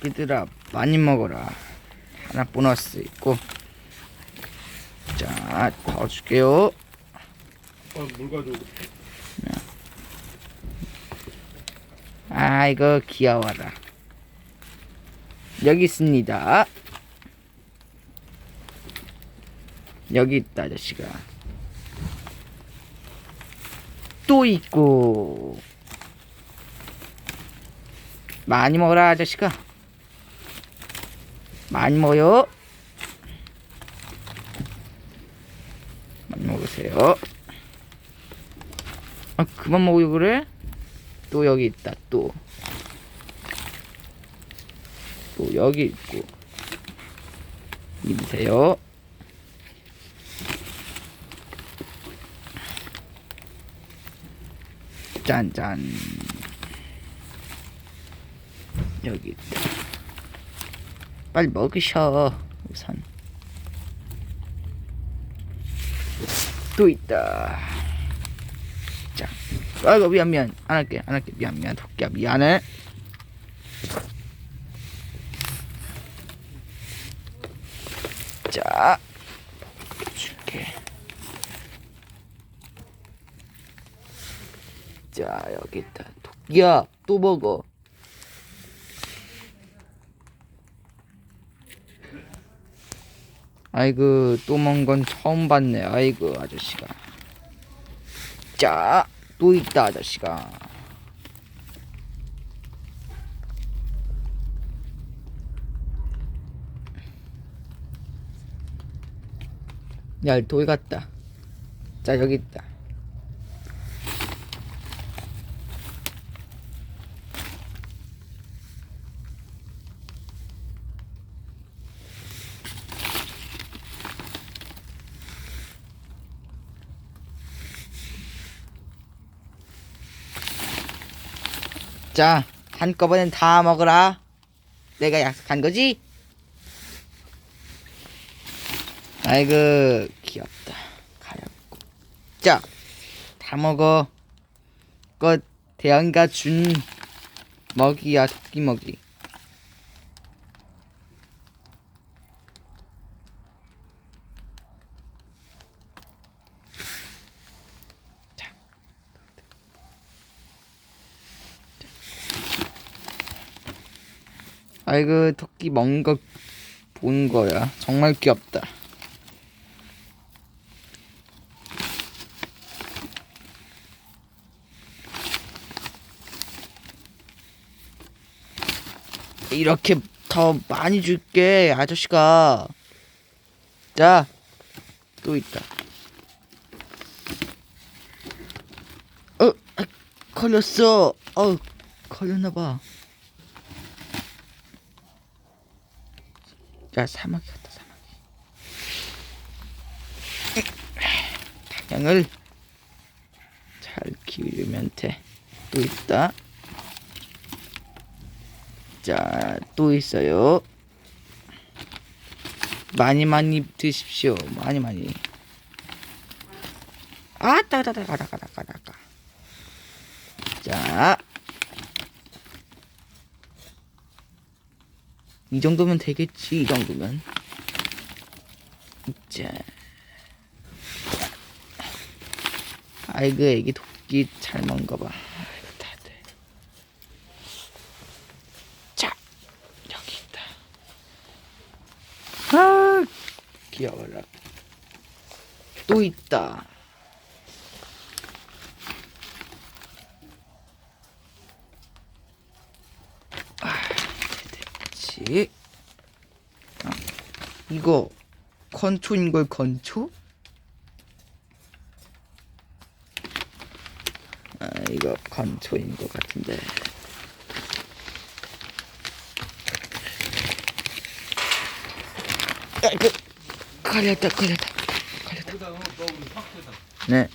토끼들아 많이 먹어라. 하나 보너스 있고. 자 더 줄게요. 어, 물 가지고. 아이고 귀여워라. 여기 있습니다. 여기 있다 아저씨가. 또 있고. 많이 먹어라 아저씨가 많이 먹어요 많이 먹으세요 아 그만 먹어요 그래? 또 여기 있다 또. 또 여기 있고. 입으세요. 짠짠. 여기 있다. 빨리 먹으셔. 우선. 또 있다. 자. 아이고 미안 미안 안 할게 안 할게 미안 미안 토끼야 미안해 자 줄게 자 여기 있다 토끼야 또 먹어 아이고 또 먹은 건 처음 봤네. 아이고 아저씨가. 자 또 있다 아저씨가. 야 돌 같다. 자 여기 있다 자 한꺼번엔 다 먹어라. 내가 약속한 거지? 아이고 귀엽다. 가렵고. 자 다 먹어. 그 대왕이가 준 먹이야 토끼 먹이 아이고 토끼 먹는 거 본 거야. 정말 귀엽다. 이렇게 더 많이 줄게 아저씨가. 자 또 있다. 어 아, 걸렸어. 어 걸렸나봐 자 사마귀 같다 사마귀 방향을 잘 기울이면 돼또 있다 자, 또 있어요. 많이 많이 드십시오. 많이 많이. 아, 따다다 가다 가다 가다 가. 자. 이 정도면 되겠지. 이 정도면. 자. 아이고, 애기 토끼 잘 먹은 거 봐. 아이고, 다들. 자, 여기 있다. 아, 귀여워라. 또 있다. 아, 아, 이거 건초인 걸 건초? 아, 이거 건초인 것 같은데. 아이고 걸렸다 걸렸다 걸렸다. 네